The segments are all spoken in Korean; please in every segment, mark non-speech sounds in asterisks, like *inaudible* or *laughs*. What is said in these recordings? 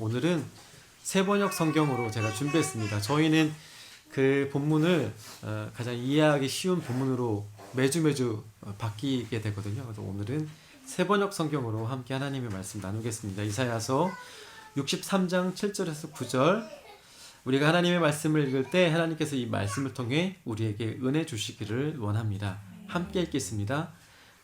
오늘은 세번역 성경으로 제가 준비했습니다. 저희는 그 본문을 어, 가장 이해하기 쉬운 본문으로 매주 매주 어, 바뀌게 되거든요. 그래서 오늘은 세번역 성경으로 함께 하나님의 말씀 나누겠습니다. 이사야서 63장 7절에서 9절 우리가 하나님의 말씀을 읽을 때 하나님께서 이 말씀을 통해 우리에게 은혜 주시기를 원합니다. 함께 읽겠습니다.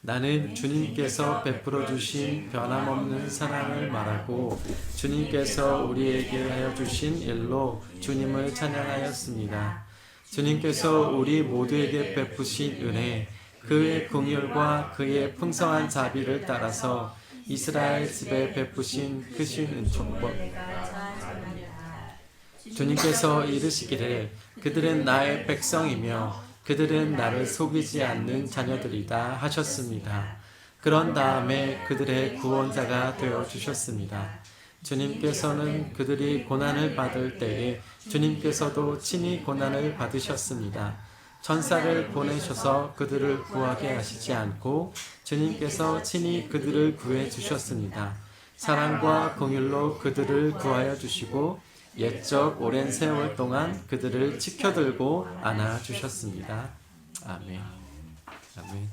나는 주님께서 베풀어 주신 변함없는 사랑을 말하고 주님께서 우리에게 하여 주신 일로 주님을 찬양하였습니다. 주님께서 우리 모두에게 베푸신 은혜, 그의 긍휼과 그의 풍성한 자비를 따라서 이스라엘 집에 베푸신 크신 은총과 주님께서 이르시기를 그들은 나의 백성이며 그들은 나를 속이지 않는 자녀들이다 하셨습니다. 그런 다음에 그들의 구원자가 되어 주셨습니다. 주님께서는 그들이 고난을 받을 때에 주님께서도 친히 고난을 받으셨습니다. 천사를 보내셔서 그들을 구하게 하시지 않고 주님께서 친히 그들을 구해 주셨습니다. 사랑과 공율로 그들을 구하여 주시고 옛적 오랜 세월 동안 그들을 지켜들고 안아 주셨습니다. 아멘. 아멘.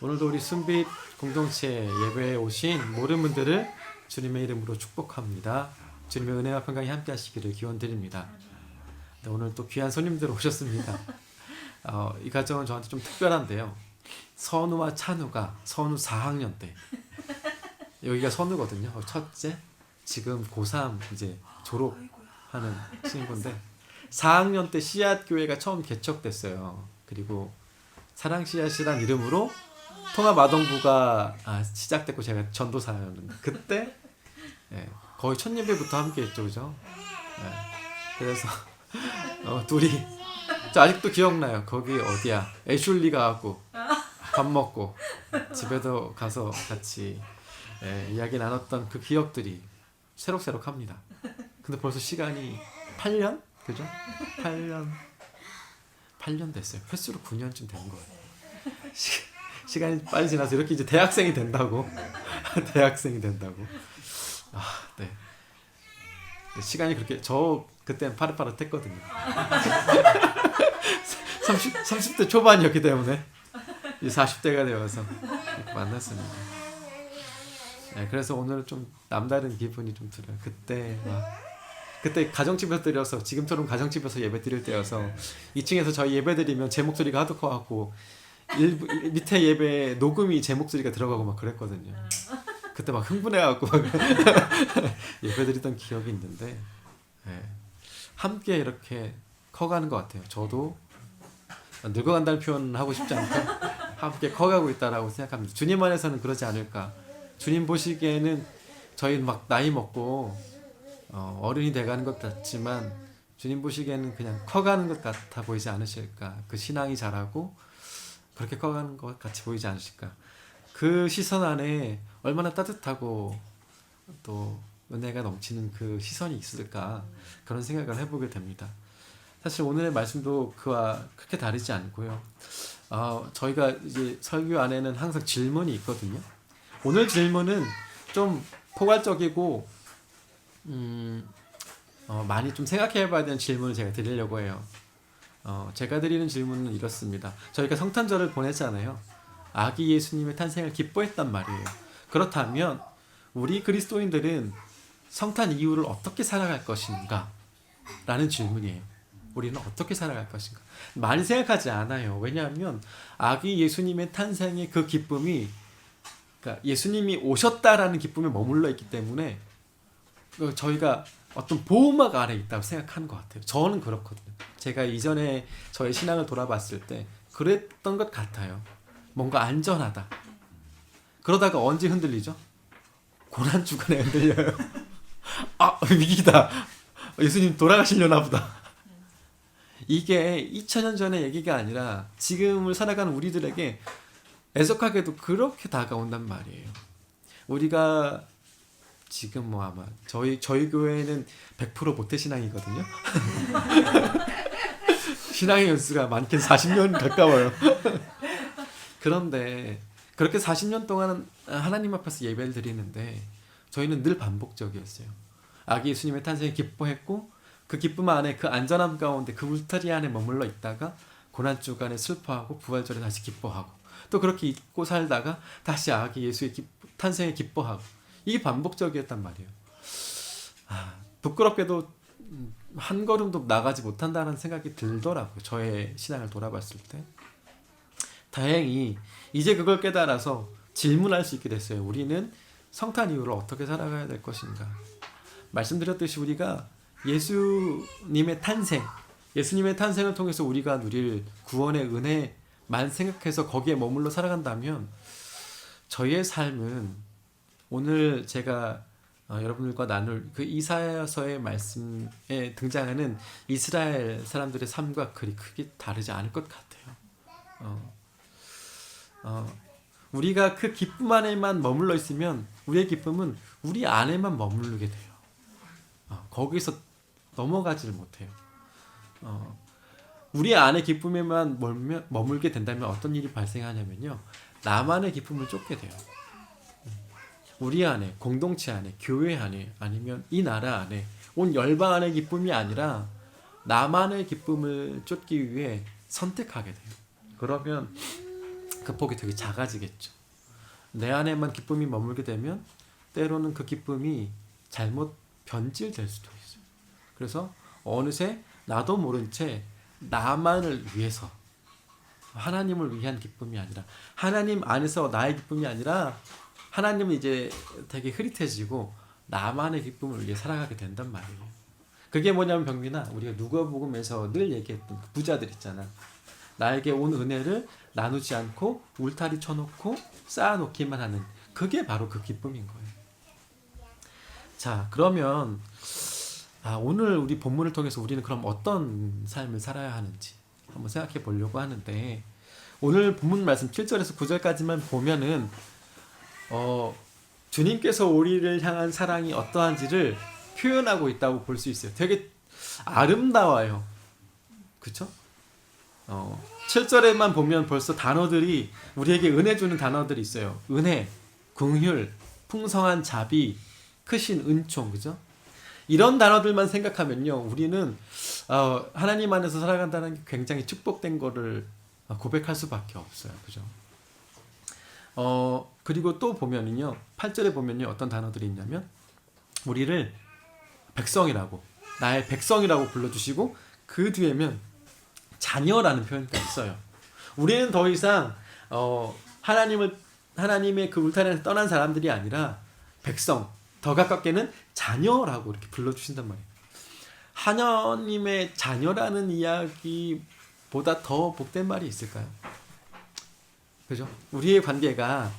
오늘도 우리 순빛 공동체 예배에 오신 모든 분들을 주님의 이름으로 축복합니다. 주님의 은혜와 평강이 함께 하시기를 기원 드립니다. 네, 오늘 또 귀한 손님들 오셨습니다. 어, 이 가정은 저한테 좀 특별한데요. 선우와 찬우가 선우 4학년 때 여기가 선우거든요. 어, 첫째 지금 고3 이제 졸업 하는 친구인데 4학년 때 씨앗 교회가 처음 개척됐어요. 그리고 사랑 씨앗이란 이름으로 통합 아동부가 아, 시작됐고 제가 전도사였는데 그때 예, 거의 첫 예배부터 함께했죠, 그죠? 예, 그래서 어, 둘이 저 아직도 기억나요. 거기 어디야? 애슐리가 하고 밥 먹고 집에도 가서 같이 예, 이야기 나눴던 그 기억들이 새록새록합니다. 근데 벌써 시간이 8년? 그죠? 8년 8년 됐어요. 횟수로 9년쯤 된 거예요. 시, 시간이 빨리 지나서 이렇게 이제 대학생이 된다고 *laughs* 대학생이 된다고 아 네. 시간이 그렇게 저 그때는 파릇파릇했거든요. 30 *laughs* 30대 초반이었기 때문에 이제 40대가 되어서 만났습니다. 네, 그래서 오늘 좀 남다른 기분이 좀 들어요. 그때 막 그때 가정집에서 드려서 지금처럼 가정집에서 예배 드릴 때여서 2층에서 저희 예배 드리면 제 목소리가 하도 커갖고 일부, 밑에 예배 녹음이 제 목소리가 들어가고 막 그랬거든요. 그때 막 흥분해갖고 막 *laughs* 예배 드리던 기억이 있는데 네. 함께 이렇게 커가는 것 같아요. 저도 늙어간다는 표현 하고 싶지 않고 함께 커가고 있다라고 생각합니다. 주님 안에서는 그러지 않을까. 주님 보시기에는 저희 막 나이 먹고 어, 어른이 돼가는 것 같지만 주님 보시기에는 그냥 커가는 것 같아 보이지 않으실까. 그 신앙이 자라고 그렇게 커가는 것 같이 보이지 않으실까. 그 시선 안에 얼마나 따뜻하고 또 은혜가 넘치는 그 시선이 있을까 그런 생각을 해보게 됩니다. 사실 오늘의 말씀도 그와 크게 다르지 않고요. 어, 저희가 이제 설교 안에는 항상 질문이 있거든요. 오늘 질문은 좀 포괄적이고 음, 어, 많이 좀 생각해봐야 되는 질문을 제가 드리려고 해요. 어, 제가 드리는 질문은 이렇습니다. 저희가 성탄절을 보냈잖아요. 아기 예수님의 탄생을 기뻐했단 말이에요. 그렇다면 우리 그리스도인들은 성탄 이후를 어떻게 살아갈 것인가? 라는 질문이에요. 우리는 어떻게 살아갈 것인가? 많이 생각하지 않아요. 왜냐하면 아기 예수님의 탄생의 그 기쁨이 그러니까 예수님이 오셨다라는 기쁨에 머물러 있기 때문에 그 저희가 어떤 보호막 아래 있다고 생각하는 것 같아요. 저는 그렇거든요. 제가 이전에 저의 신앙을 돌아봤을 때 그랬던 것 같아요. 뭔가 안전하다. 그러다가 언제 흔들리죠? 고난 주간에 흔들려요. *laughs* 아 위기다. 예수님 돌아가시려나 보다. 이게 2000년 전의 얘기가 아니라 지금을 살아가는 우리들에게 애석하게도 그렇게 다가온단 말이에요. 우리가 지금 뭐 아마 저희 저희 교회는 100% 모태 신앙이거든요. *laughs* 신앙의 연수가 많게는 40년 가까워요. *laughs* 그런데 그렇게 40년 동안 하나님 앞에서 예배를 드리는데 저희는 늘 반복적이었어요. 아기 예수님의 탄생에 기뻐했고 그 기쁨 안에 그 안전함 가운데 그 울타리 안에 머물러 있다가 고난 주간에 슬퍼하고 부활절에 다시 기뻐하고 또 그렇게 잊고 살다가 다시 아기 예수의 기, 탄생에 기뻐하고 이게 반복적이었단 말이에요. 아, 부끄럽게도 음, 한 걸음도 나가지 못한다는 생각이 들더라고요. 저의 신앙을 돌아봤을 때. 다행히 이제 그걸 깨달아서 질문할 수 있게 됐어요. 우리는 성탄 이후를 어떻게 살아가야 될 것인가? 말씀드렸듯이 우리가 예수님의 탄생, 예수님의 탄생을 통해서 우리가 누릴 구원의 은혜만 생각해서 거기에 머물러 살아간다면 저희의 삶은 오늘 제가 어, 여러분들과 나눌 그 이사야서의 말씀에 등장하는 이스라엘 사람들의 삶과 그리 크게 다르지 않을 것 같아요. 어, 어, 우리가 그 기쁨 안에만 머물러 있으면 우리의 기쁨은 우리 안에만 머무르게 돼요. 어, 거기서 넘어가지를 못해요. 어, 우리 안의 기쁨에만 머물게 된다면 어떤 일이 발생하냐면요. 나만의 기쁨을 쫓게 돼요. 우리 안에, 공동체 안에, 교회 안에, 아니면 이 나라 안에, 온 열방 안의 기쁨이 아니라 나만의 기쁨을 쫓기 위해 선택하게 돼요. 그러면 그 폭이 되게 작아지겠죠. 내 안에만 기쁨이 머물게 되면 때로는 그 기쁨이 잘못 변질될 수도 있어요. 그래서 어느새 나도 모른 채 나만을 위해서 하나님을 위한 기쁨이 아니라 하나님 안에서 나의 기쁨이 아니라 하나님은 이제 되게 흐릿해지고 나만의 기쁨을 위해 살아가게 된단 말이에요. 그게 뭐냐면 병민아 우리가 누가복음에서 늘 얘기했던 그 부자들 있잖아. 나에게 온 은혜를 나누지 않고 울타리 쳐놓고 쌓아놓기만 하는 그게 바로 그 기쁨인 거예요. 자 그러면 아, 오늘 우리 본문을 통해서 우리는 그럼 어떤 삶을 살아야 하는지 한번 생각해 보려고 하는데 오늘 본문 말씀 7절에서 9절까지만 보면은 어, 주님께서 우리를 향한 사랑이 어떠한지를 표현하고 있다고 볼 수 있어요. 되게 아름다워요. 그쵸? 어, 7절에만 보면 벌써 단어들이 우리에게 은혜 주는 단어들이 있어요. 은혜, 긍휼, 풍성한 자비, 크신 은총, 그죠? 이런 단어들만 생각하면요, 우리는 어, 하나님 안에서 살아간다는 게 굉장히 축복된 거를 고백할 수밖에 없어요, 그죠? 어, 그리고 또 보면은요, 8절에 보면요, 어떤 단어들이 있냐면, 우리를 백성이라고, 나의 백성이라고 불러 주시고, 그 뒤에면 자녀라는 표현까지 써요. 우리는 더 이상, 어, 하나님을, 하나님의 그 울타리에서 떠난 사람들이 아니라, 백성, 더 가깝게는 자녀라고 이렇게 불러 주신단 말이에요. 하나님의 자녀라는 이야기보다 더 복된 말이 있을까요? 그죠? 우리의 관계가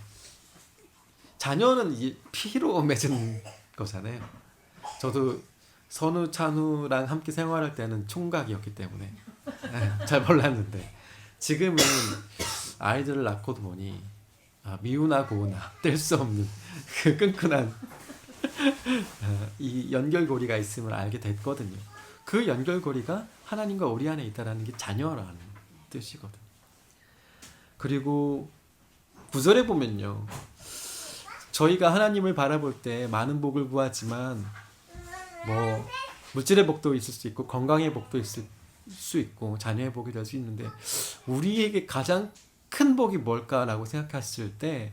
자녀는 피로 맺은 거잖아요. 저도 선우 찬우랑 함께 생활할 때는 총각이었기 때문에 네, 잘 몰랐는데 지금은 아이들을 낳고도 보니 아, 미우나 고우나 뗄 수 없는 그 끈끈한 이 연결고리가 있음을 알게 됐거든요. 그 연결고리가 하나님과 우리 안에 있다라는 게 자녀라는 뜻이거든. 그리고 구절에 보면요. 저희가 하나님을 바라볼 때 많은 복을 구하지만 뭐 물질의 복도 있을 수 있고 건강의 복도 있을 수 있고 자녀의 복이 될 수 있는데 우리에게 가장 큰 복이 뭘까라고 생각했을 때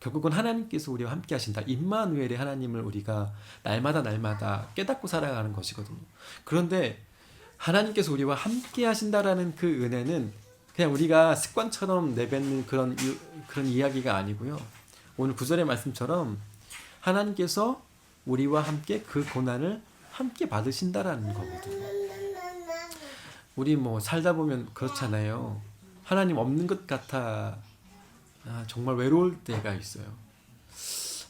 결국은 하나님께서 우리와 함께 하신다. 임마누엘의 하나님을 우리가 날마다 날마다 깨닫고 살아가는 것이거든요. 그런데 하나님께서 우리와 함께 하신다라는 그 은혜는 그냥 우리가 습관처럼 내뱉는 그런 그런 이야기가 아니고요. 오늘 구절의 말씀처럼 하나님께서 우리와 함께 그 고난을 함께 받으신다라는 거거든요. 우리 뭐 살다 보면 그렇잖아요. 하나님 없는 것 같아 아, 정말 외로울 때가 있어요.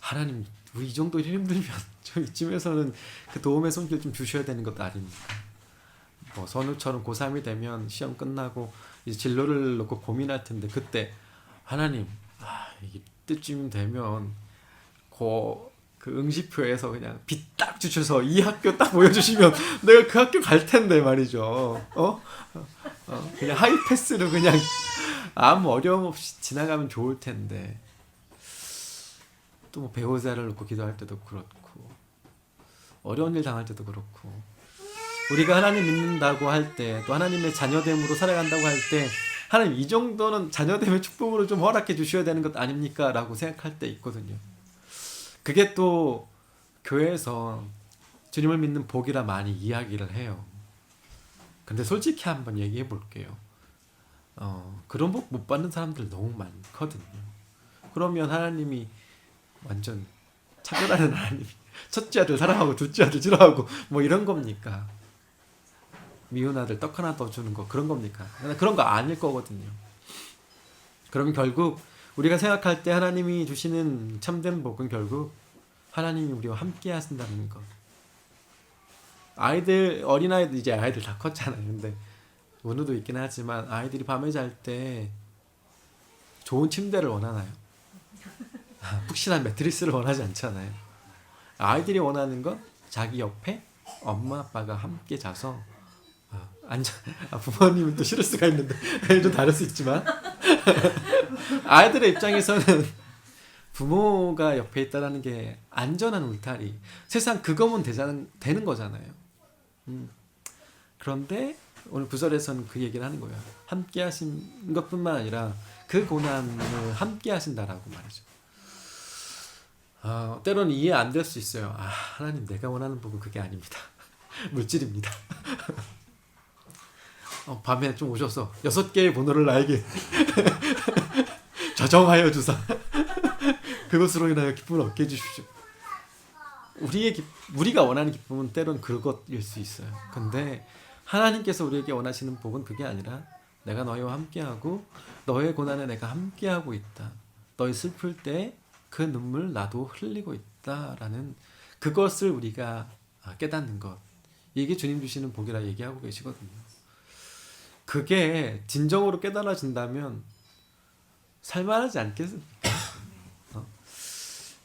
하나님, 우리 이 정도 힘들면 *laughs* 좀 이쯤에서는 그 도움의 손길 좀 주셔야 되는 것 아닙니까? 뭐 선우처럼 고3이 되면 시험 끝나고 이제 진로를 놓고 고민할 텐데 그때 하나님, 아, 이때쯤 되면 고, 그 응시표에서 그냥 빛 딱 주셔서 이 학교 딱 보여주시면 *laughs* 내가 그 학교 갈 텐데 말이죠. 어? 어? 그냥 하이패스로 그냥 아무 어려움 없이 지나가면 좋을 텐데 또 뭐 배우자를 놓고 기도할 때도 그렇고 어려운 일 당할 때도 그렇고 우리가 하나님 믿는다고 할 때 또 하나님의 자녀됨으로 살아간다고 할 때 하나님 이 정도는 자녀됨의 축복으로 좀 허락해 주셔야 되는 것 아닙니까? 라고 생각할 때 있거든요. 그게 또 교회에서 주님을 믿는 복이라 많이 이야기를 해요. 근데 솔직히 한번 얘기해 볼게요. 어, 그런 복 못 받는 사람들 너무 많거든요. 그러면 하나님이 완전 차별하는 하나님이 *laughs* 첫째 아들 사랑하고 둘째 아들 싫어하고 뭐 이런 겁니까? 미운 아들 떡 하나 더 주는 거 그런 겁니까? 그런 거 아닐 거거든요. 그러면 결국 우리가 생각할 때 하나님이 주시는 참된 복은 결국 하나님이 우리와 함께 하신다는 것. 아이들 어린아이들 이제 아이들 다 컸잖아요. 근데 은우도 있긴 하지만 아이들이 밤에 잘 때 좋은 침대를 원하나요? 푹신한 매트리스를 원하지 않잖아요. 아이들이 원하는 건 자기 옆에 엄마 아빠가 함께 자서 어, 앉아 아, 부모님은 또 싫을 수가 있는데 좀 다를 수 있지만 *laughs* 아이들의 입장에서는 부모가 옆에 있다라는 게 안전한 울타리 세상 그거면 되자는 되는 거잖아요. 음. 그런데 오늘 구절에서는 그 얘기를 하는 거예요. 함께 하신 것뿐만 아니라 그 고난을 함께 하신다라고 말이죠. 어, 때로는 이해 안 될 수 있어요. 아, 하나님 내가 원하는 복은 그게 아닙니다. *laughs* 물질입니다. *laughs* 어, 밤에 좀 오셔서 여섯 개의 번호를 나에게 *laughs* 저정하여 주사. *laughs* 그것으로 인하여 기쁨을 얻게 해주십시오. 우리의 기, 우리가 원하는 기쁨은 때론 그것일 수 있어요. 근데 하나님께서 우리에게 원하시는 복은 그게 아니라 내가 너희와 함께하고 너의 고난에 내가 함께하고 있다. 너희 슬플 때 그 눈물 나도 흘리고 있다라는 그것을 우리가 깨닫는 것. 이게 주님 주시는 복이라 얘기하고 계시거든요. 그게 진정으로 깨달아진다면 살만하지 않겠습니까? 어?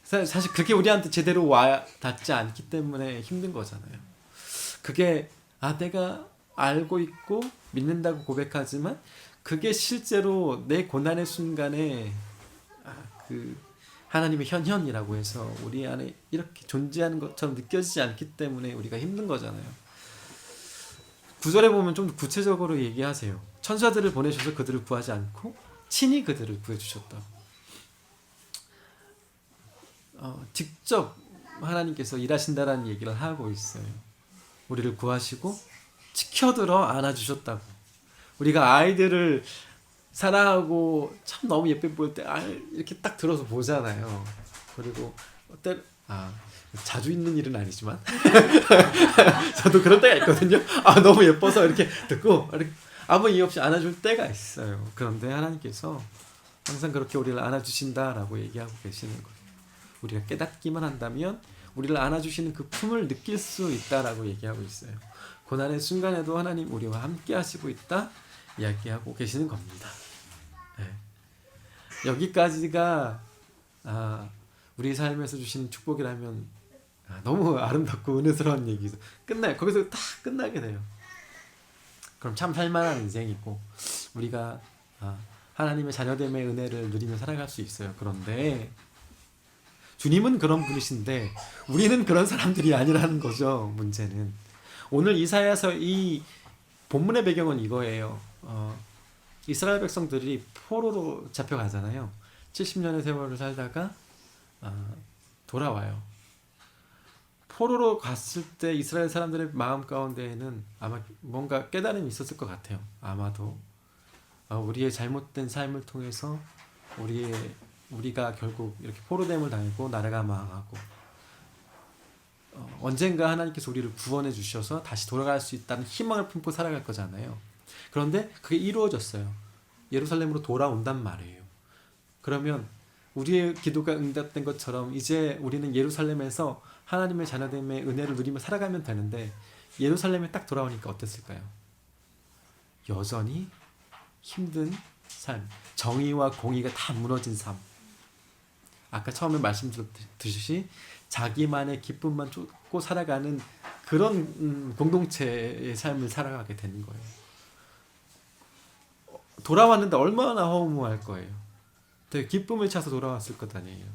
사- 사실 그게 우리한테 제대로 와 닿지 않기 때문에 힘든 거잖아요. 그게 아 내가 알고 있고 믿는다고 고백하지만 그게 실제로 내 고난의 순간에 아, 그 하나님의 현현이라고 해서 우리 안에 이렇게 존재하는 것처럼 느껴지지 않기 때문에 우리가 힘든 거잖아요. 구절에 보면 좀 구체적으로 얘기하세요. 천사들을 보내셔서 그들을 구하지 않고 친히 그들을 구해 주셨다. 어, 직접 하나님께서 일하신다라는 얘기를 하고 있어요. 우리를 구하시고 지켜들어 안아주셨다고. 우리가 아이들을 사랑하고 참 너무 예뻐 보일 때 아, 이렇게 딱 들어서 보잖아요. 그리고 때 아, 자주 있는 일은 아니지만 *laughs* 저도 그런 때가 있거든요. 아 너무 예뻐서 이렇게 듣고 이렇게 아무 이유 없이 안아줄 때가 있어요. 그런데 하나님께서 항상 그렇게 우리를 안아주신다라고 얘기하고 계시는 거예요. 우리가 깨닫기만 한다면 우리를 안아주시는 그 품을 느낄 수 있다라고 얘기하고 있어요. 고난의 순간에도 하나님 우리와 함께 하시고 있다 이야기하고 계시는 겁니다. 네. 여기까지가 아, 우리 삶에서 주신 축복이라면 아, 너무 아름답고 은혜스러운 얘기죠. 끝나요. 거기서 다 끝나게 돼요. 그럼 참 살만한 인생이고 우리가 아, 하나님의 자녀됨의 은혜를 누리며 살아갈 수 있어요. 그런데 주님은 그런 분이신데 우리는 그런 사람들이 아니라는 거죠. 문제는 오늘 이사야서 이 본문의 배경은 이거예요. 어, 이스라엘 백성들이 포로로 잡혀가잖아요. 70년의 세월을 살다가 어, 돌아와요. 포로로 갔을 때 이스라엘 사람들의 마음 가운데에는 아마 뭔가 깨달음이 있었을 것 같아요. 아마도 어, 우리의 잘못된 삶을 통해서 우리의 우리가 결국 이렇게 포로됨을 당하고 나라가 망하고 어, 언젠가 하나님께서 우리를 구원해 주셔서 다시 돌아갈 수 있다는 희망을 품고 살아갈 거잖아요. 그런데 그게 이루어졌어요. 예루살렘으로 돌아온단 말이에요. 그러면 우리의 기도가 응답된 것처럼 이제 우리는 예루살렘에서 하나님의 자녀됨의 은혜를 누리며 살아가면 되는데 예루살렘에 딱 돌아오니까 어땠을까요? 여전히 힘든 삶, 정의와 공의가 다 무너진 삶. 아까 처음에 말씀드렸듯이 자기만의 기쁨만 쫓고 살아가는 그런 음, 공동체의 삶을 살아가게 되는 거예요. 어, 돌아왔는데 얼마나 허무할 거예요. 되게 기쁨을 찾아서 돌아왔을 것 아니에요.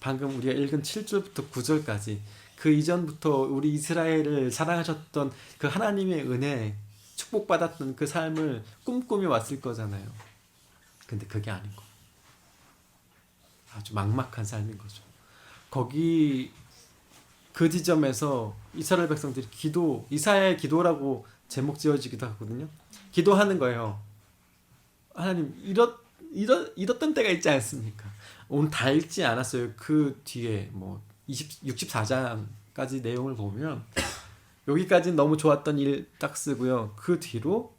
방금 우리가 읽은 7절부터 9절까지 그 이전부터 우리 이스라엘을 사랑하셨던 그 하나님의 은혜, 축복받았던 그 삶을 꿈꾸며 왔을 거잖아요. 근데 그게 아닌 거. 아주 막막한 삶인 거죠. 거기 그 지점에서 이스라엘 백성들이 기도, 이사야의 기도라고 제목 지어지기도 하거든요. 기도하는 거예요. 하나님 이렇 이렇 이렇던 때가 있지 않습니까? 오늘 다 읽지 않았어요. 그 뒤에 뭐 20, 64장까지 내용을 보면 여기까지는 너무 좋았던 일 딱 쓰고요. 그 뒤로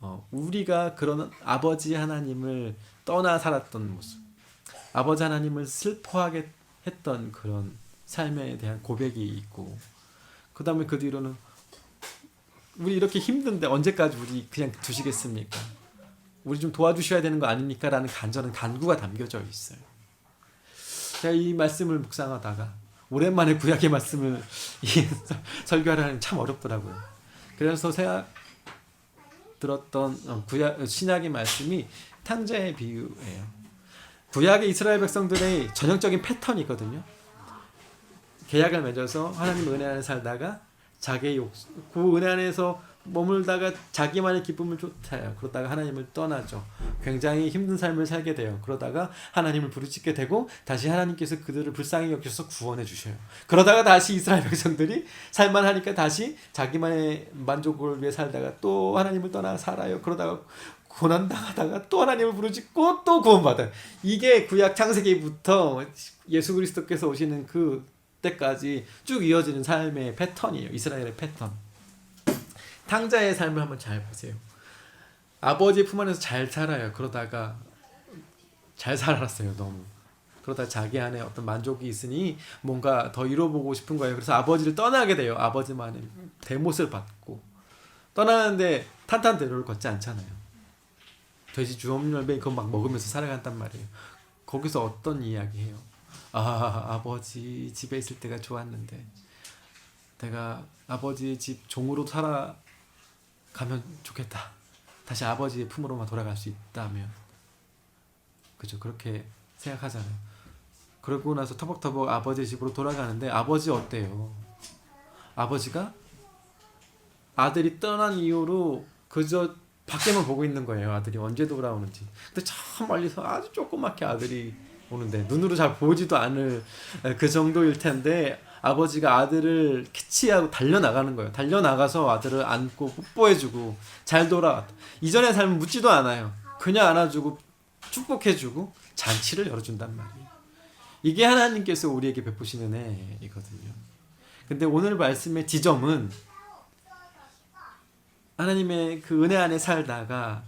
어, 우리가 그런 아버지 하나님을 떠나 살았던 모습, 아버지 하나님을 슬퍼하게 했던 그런 삶에 대한 고백이 있고, 그 다음에 그 뒤로는 우리 이렇게 힘든데 언제까지 우리 그냥 두시겠습니까? 우리 좀 도와주셔야 되는 거 아닙니까? 라는 간절한 간구가 담겨져 있어요. 제가 이 말씀을 묵상하다가 오랜만에 구약의 말씀을 *laughs* 하는 참 어렵더라고요. 그래서 제가 들었던 어, 구약 신약의 말씀이 탕자의 비유예요. 구약의 이스라엘 백성들의 전형적인 패턴이거든요. 계약을 맺어서 하나님 은혜 안에 살다가 자기의 욕, 그 은혜 안에서 머물다가 자기만의 기쁨을 쫓아요. 그러다가 하나님을 떠나죠. 굉장히 힘든 삶을 살게 돼요. 그러다가 하나님을 부르짖게 되고 다시 하나님께서 그들을 불쌍히 여기셔서 구원해 주셔요. 그러다가 다시 이스라엘 백성들이 살만 하니까 다시 자기만의 만족을 위해 살다가 또 하나님을 떠나 살아요. 그러다가 고난 당하다가 또 하나님을 부르짖고 또 구원받아요. 이게 구약 창세기부터 예수 그리스도께서 오시는 그 때까지 쭉 이어지는 삶의 패턴이에요. 이스라엘의 패턴. 탕자의 삶을 한번 잘 보세요. 아버지 품 안에서 잘 살아요. 그러다가 잘 살았어요. 너무. 그러다 자기 안에 어떤 만족이 있으니 뭔가 더 이뤄보고 싶은 거예요. 그래서 아버지를 떠나게 돼요. 아버지만의 대못을 받고 떠나는데 탄탄대로를 걷지 않잖아요. 돼지 주엄열매 그거 막 먹으면서 살아간단 말이에요. 거기서 어떤 이야기해요? 아 아버지 집에 있을 때가 좋았는데 내가 아버지 집 종으로 살아 가면 좋겠다. 다시 아버지의 품으로만 돌아갈 수 있다면. 그죠. 그렇게 생각하잖아요. 그러고 나서 터벅터벅 아버지 집으로 돌아가는데 아버지 어때요? 아버지가 아들이 떠난 이후로 그저 밖에만 보고 있는 거예요. 아들이 언제 돌아오는지. 근데 저 멀리서 아주 조그맣게 아들이 오는데 눈으로 잘 보지도 않을 그 정도일 텐데 아버지가 아들을 캐치하고 달려나가는 거예요. 달려나가서 아들을 안고 뽀뽀해주고 잘 돌아왔다. 이전의 삶은 묻지도 않아요. 그냥 안아주고 축복해주고 잔치를 열어준단 말이에요. 이게 하나님께서 우리에게 베푸시는 애이거든요. 근데 오늘 말씀의 지점은 하나님의 그 은혜 안에 살다가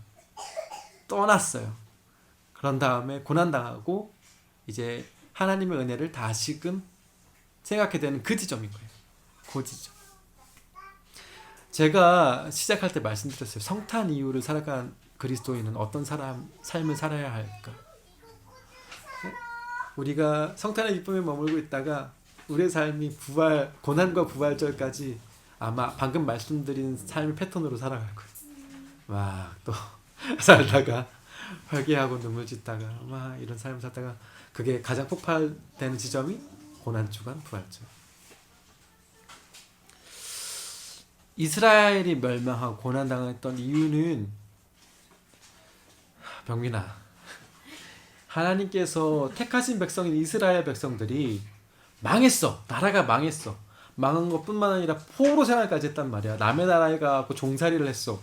떠났어요. 그런 다음에 고난당하고 이제 하나님의 은혜를 다시금 생각해 되는 그 지점인 거예요. 그 지점. 제가 시작할 때 말씀드렸어요. 성탄 이후를 살아간 그리스도인은 어떤 사람 삶을 살아야 할까? 우리가 성탄의 기쁨에 머물고 있다가 우리의 삶이 부활 고난과 부활절까지 아마 방금 말씀드린 삶의 패턴으로 살아갈 거예요. 막 또 *laughs* 살다가 회개하고 눈물 짓다가 막 이런 삶을 살다가 그게 가장 폭발되는 지점이 고난 주간 부활절. 이스라엘이 멸망하고 고난 당했던 이유는 병민아 하나님께서 택하신 백성인 이스라엘 백성들이 망했어. 나라가 망했어. 망한 것뿐만 아니라 포로 생활까지 했단 말이야. 남의 나라에 가고 종살이를 했어.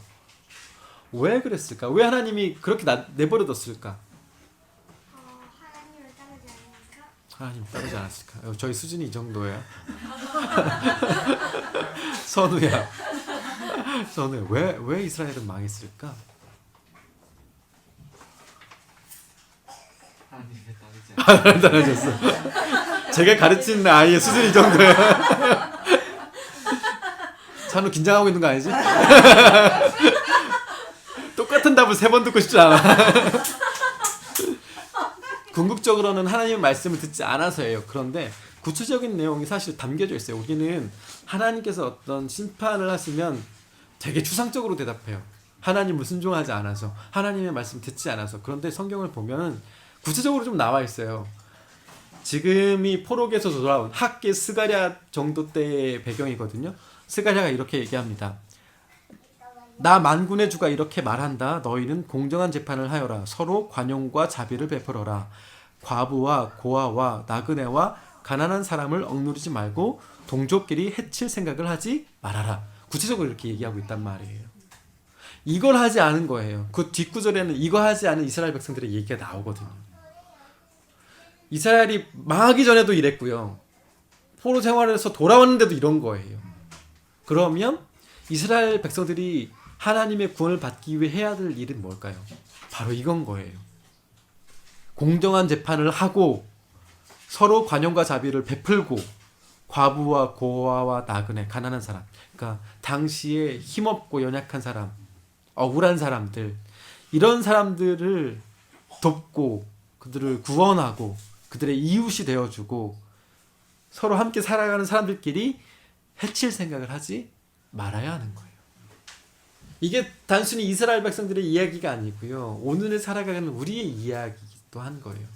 왜 그랬을까? 왜 하나님이 그렇게 나, 내버려뒀을까 어, 하나님을 따르지 않으니까 하나님 따르지 않았을까? 어, 저희 수준이 이 정도야. *laughs* 선우야. 선우야. 왜, 왜 이스라엘은 망했을까? 하나님의 따르지 따라졌어. 제가 가르치는 아이의 수준이 이 정도야. 찬우 긴장하고 있는 거 아니지? *laughs* 똑같은 답을 세 번 듣고 싶지 않아. 궁극적으로는 하나님의 말씀을 듣지 않아서예요. 그런데 구체적인 내용이 사실 담겨져 있어요. 우리는 하나님께서 어떤 심판을 하시면 되게 추상적으로 대답해요. 하나님을 순종하지 않아서 하나님의 말씀 듣지 않아서 그런데 성경을 보면 구체적으로 좀 나와 있어요. 지금이 포로에서 돌아온 학계 스가랴 정도 때의 배경이거든요. 스가랴가 이렇게 얘기합니다. 나 만군의 주가 이렇게 말한다. 너희는 공정한 재판을 하여라. 서로 관용과 자비를 베풀어라. 과부와 고아와 나그네와 가난한 사람을 억누르지 말고 동족끼리 해칠 생각을 하지 말아라. 구체적으로 이렇게 얘기하고 있단 말이에요. 이걸 하지 않은 거예요. 그 뒷구절에는 이거 하지 않은 이스라엘 백성들의 얘기가 나오거든요. 이스라엘이 망하기 전에도 이랬고요. 포로 생활에서 돌아왔는데도 이런 거예요. 그러면 이스라엘 백성들이 하나님의 구원을 받기 위해 해야 될 일은 뭘까요? 바로 이건 거예요. 공정한 재판을 하고 서로 관용과 자비를 베풀고 과부와 고아와 나그네 가난한 사람 그러니까 당시에 힘없고 연약한 사람 억울한 사람들 이런 사람들을 돕고 그들을 구원하고 그들의 이웃이 되어주고 서로 함께 살아가는 사람들끼리 해칠 생각을 하지 말아야 하는 거예요. 이게 단순히 이스라엘 백성들의 이야기가 아니고요. 오늘을 살아가는 우리의 이야기 도한 거예요.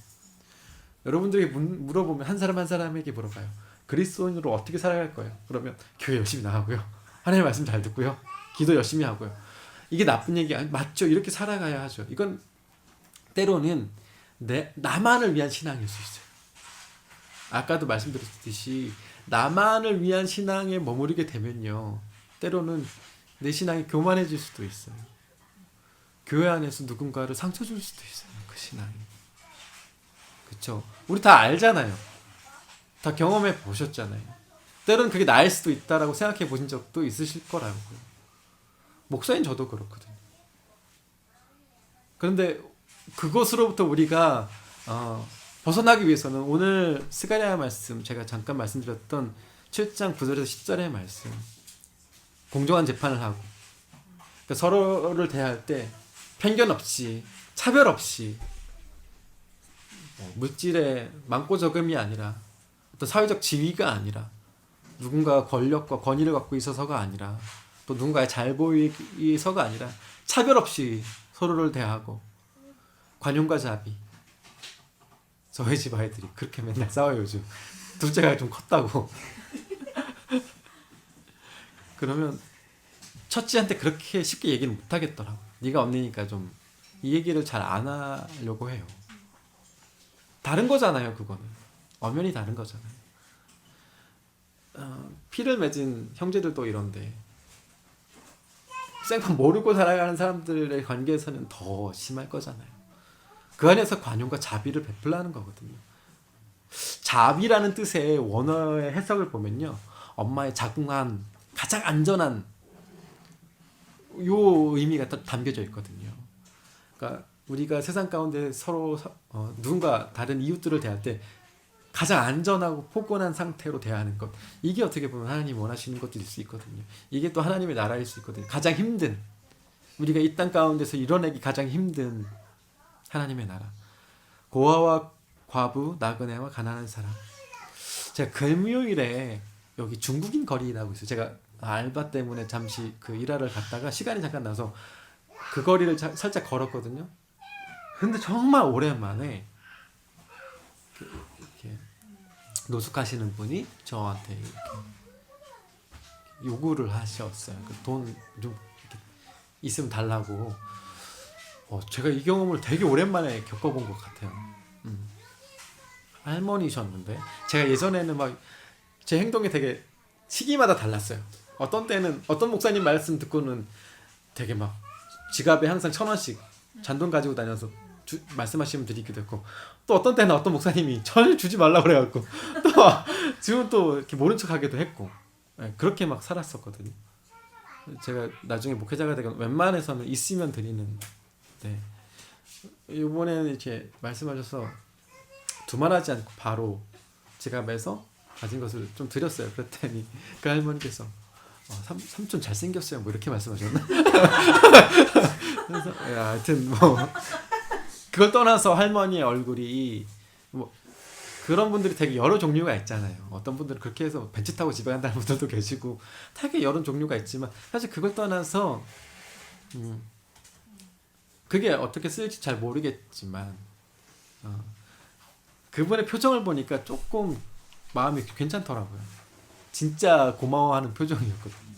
여러분들에게 문- 물어보면 한 사람 한 사람에게 물어봐요. 그리스도인으로 어떻게 살아갈 거예요? 그러면 교회 열심히 나가고요. 하나님의 말씀 잘 듣고요. 기도 열심히 하고요. 이게 나쁜 얘기 아니 맞죠? 이렇게 살아가야 하죠. 이건 때로는 내 나만을 위한 신앙일 수 있어요. 아까도 말씀드렸듯이 나만을 위한 신앙에 머무르게 되면요. 때로는 내 신앙이 교만해질 수도 있어요. 교회 안에서 누군가를 상처 줄 수도 있어요. 그 신앙이. 그쵸? 우리 다 알잖아요. 다 경험해 보셨잖아요. 때로는 그게 나일 수도 있다라고 생각해 보신 적도 있으실 거라고요. 목사인 저도 그렇거든요. 그런데 그것으로부터 우리가 어, 벗어나기 위해서는 오늘 스가랴 말씀 제가 잠깐 말씀드렸던 7장 9절에서 10절의 말씀 공정한 재판을 하고 그러니까 서로를 대할 때 편견 없이 차별 없이 뭐 물질의 많고 적음이 아니라 어떤 사회적 지위가 아니라 누군가 권력과 권위를 갖고 있어서가 아니라 또 누군가의 잘 보이서가 아니라 차별 없이 서로를 대하고 관용과 자비 저희 집 아이들이 그렇게 맨날 싸워요 요즘. 둘째가 좀 컸다고. *laughs* 그러면 첫째한테 그렇게 쉽게 얘기는 못 하겠더라고. 네가 언니니까 좀 이 얘기를 잘 안 하려고 해요 다른 거잖아요 그거는 엄연히 다른 거잖아요 어, 피를 맺은 형제들도 이런데 생판 모르고 살아가는 사람들의 관계에서는 더 심할 거잖아요. 그 안에서 관용과 자비를 베풀라는 거거든요. 자비라는 뜻의 원어의 해석을 보면요. 엄마의 자궁한 가장 안전한 요 의미가 다 담겨져 있거든요. 그러니까 우리가 세상 가운데 서로 서- 어, 누군가 다른 이웃들을 대할 때 가장 안전하고 포근한 상태로 대하는 것 이게 어떻게 보면 하나님 원하시는 것들일 수 있거든요. 이게 또 하나님의 나라일 수 있거든요. 가장 힘든 우리가 이 땅 가운데서 이뤄내기 가장 힘든 하나님의 나라. 고아와 과부, 나그네와 가난한 사람. 제가 금요일에 여기 중국인 거리라고 있어요. 제가 알바 때문에 잠시 그 일하러 갔다가 시간이 잠깐 나서 그 거리를 자- 살짝 걸었거든요. 근데 정말 오랜만에 그 이렇게 노숙하시는 분이 저한테 이렇게 요구를 하셨어요. 그돈좀 있으면 달라고. 어, 제가 이 경험을 되게 오랜만에 겪어본 것 같아요. 음. 할머니셨는데 제가 예전에는 막 제 행동이 되게 시기마다 달랐어요. 어떤 때는 어떤 목사님 말씀 듣고는 되게 막 지갑에 항상 천 원씩 잔돈 가지고 다녀서 주, 말씀하시면 드리기도 했고 또 어떤 때는 어떤 목사님이 전혀 주지 말라 그래갖고 또 *laughs* 지금 또 이렇게 모른 척하기도 했고 네, 그렇게 막 살았었거든요. 제가 나중에 목회자가 되건 웬만해서는 있으면 드리는 네. 이번에는 이렇게 말씀하셔서 두말하지 않고 바로 지갑에서 가진 것을 좀 드렸어요. 그랬더니 그 할머니께서 어, 삼, 삼촌 잘생겼어요. 뭐 이렇게 말씀하셨나? *laughs* 그래서 예, 하여튼 뭐 그걸 떠나서 할머니의 얼굴이 뭐 그런 분들이 되게 여러 종류가 있잖아요. 어떤 분들은 그렇게 해서 벤츠 타고 집에 간다는 분들도 계시고 되게 여러 종류가 있지만 사실 그걸 떠나서 음, 그게 어떻게 쓸지 잘 모르겠지만 어, 그분의 표정을 보니까 조금 마음이 괜찮더라고요. 진짜 고마워하는 표정이었거든요.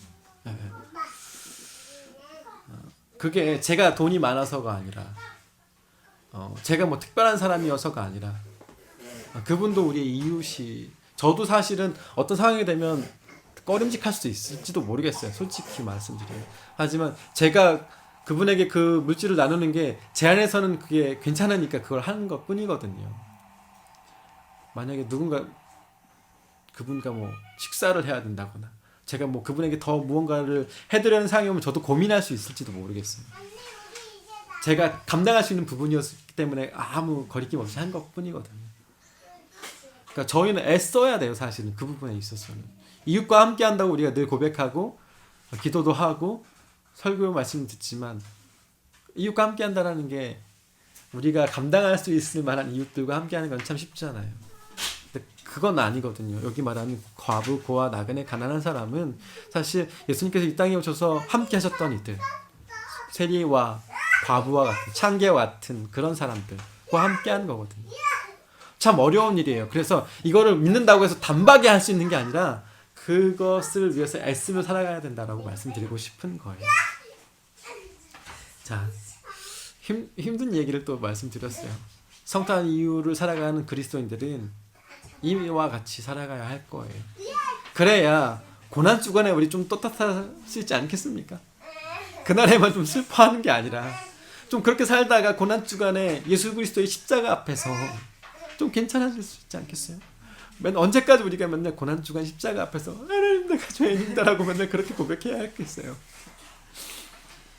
어, 그게 제가 돈이 많아서가 아니라 어, 제가 뭐 특별한 사람이어서가 아니라 어, 그분도 우리의 이웃이 저도 사실은 어떤 상황이 되면 꺼림직할 수도 있을지도 모르겠어요. 솔직히 말씀드려요. 하지만 제가 그분에게 그 물질을 나누는 게 제 안에서는 그게 괜찮으니까 그걸 하는 것 뿐이거든요. 만약에 누군가 그분과 뭐 식사를 해야 된다거나 제가 뭐 그분에게 더 무언가를 해드리는 상황이 오면 저도 고민할 수 있을지도 모르겠어요. 제가 감당할 수 있는 부분이었기 때문에 아무 거리낌 없이 한 것 뿐이거든요. 그러니까 저희는 애써야 돼요, 사실은 그 부분에 있어서는. 이웃과 함께 한다고 우리가 늘 고백하고 기도도 하고 설교 말씀 듣지만 이웃과 함께 한다라는 게 우리가 감당할 수 있을 만한 이웃들과 함께 하는 건 참 쉽잖아요. 그건 아니거든요. 여기 말하는 과부, 고아, 나그네, 가난한 사람은 사실 예수님께서 이 땅에 오셔서 함께 하셨던 이들. 세리와 과부와 같은 창개와 같은 그런 사람들과 함께 하는 거거든요. 참 어려운 일이에요. 그래서 이거를 믿는다고 해서 단박에 할 수 있는 게 아니라 그것을 위해서 애쓰며 살아가야 된다라고 말씀드리고 싶은 거예요. 자, 힘, 힘든 얘기를 또 말씀드렸어요. 성탄 이후를 살아가는 그리스도인들은 이와 같이 살아가야 할 거예요. 그래야 고난 주간에 우리 좀 떳떳할 수 있지 않겠습니까? 그날에만 좀 슬퍼하는 게 아니라 좀 그렇게 살다가 고난 주간에 예수 그리스도의 십자가 앞에서 좀 괜찮아질 수 있지 않겠어요? 맨 언제까지 우리가 맨날 고난 주간 십자가 앞에서 하나님 내가 죄인이다라고 맨날 그렇게 고백해야 하겠어요?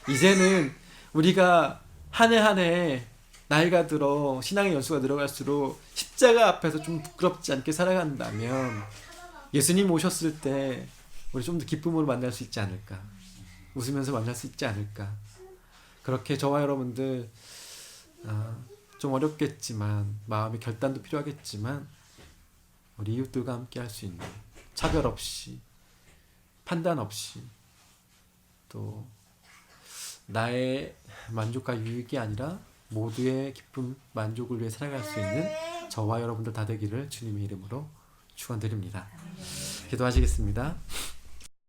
이제는 우리가 한 해 한 해 나이가 들어 신앙의 연수가 늘어갈수록 십자가 앞에서 좀 부끄럽지 않게 살아간다면 예수님 오셨을 때 우리 좀 더 기쁨으로 만날 수 있지 않을까 웃으면서 만날 수 있지 않을까 그렇게 저와 여러분들 아, 좀 어렵겠지만 마음의 결단도 필요하겠지만 우리 이웃들과 함께 할 수 있는 차별 없이 판단 없이 또 나의 만족과 유익이 아니라 모두의 기쁨 만족을 위해 살아갈 수 있는 저와 여러분들 다 되기를 주님의 이름으로 축원드립니다. 기도하시겠습니다.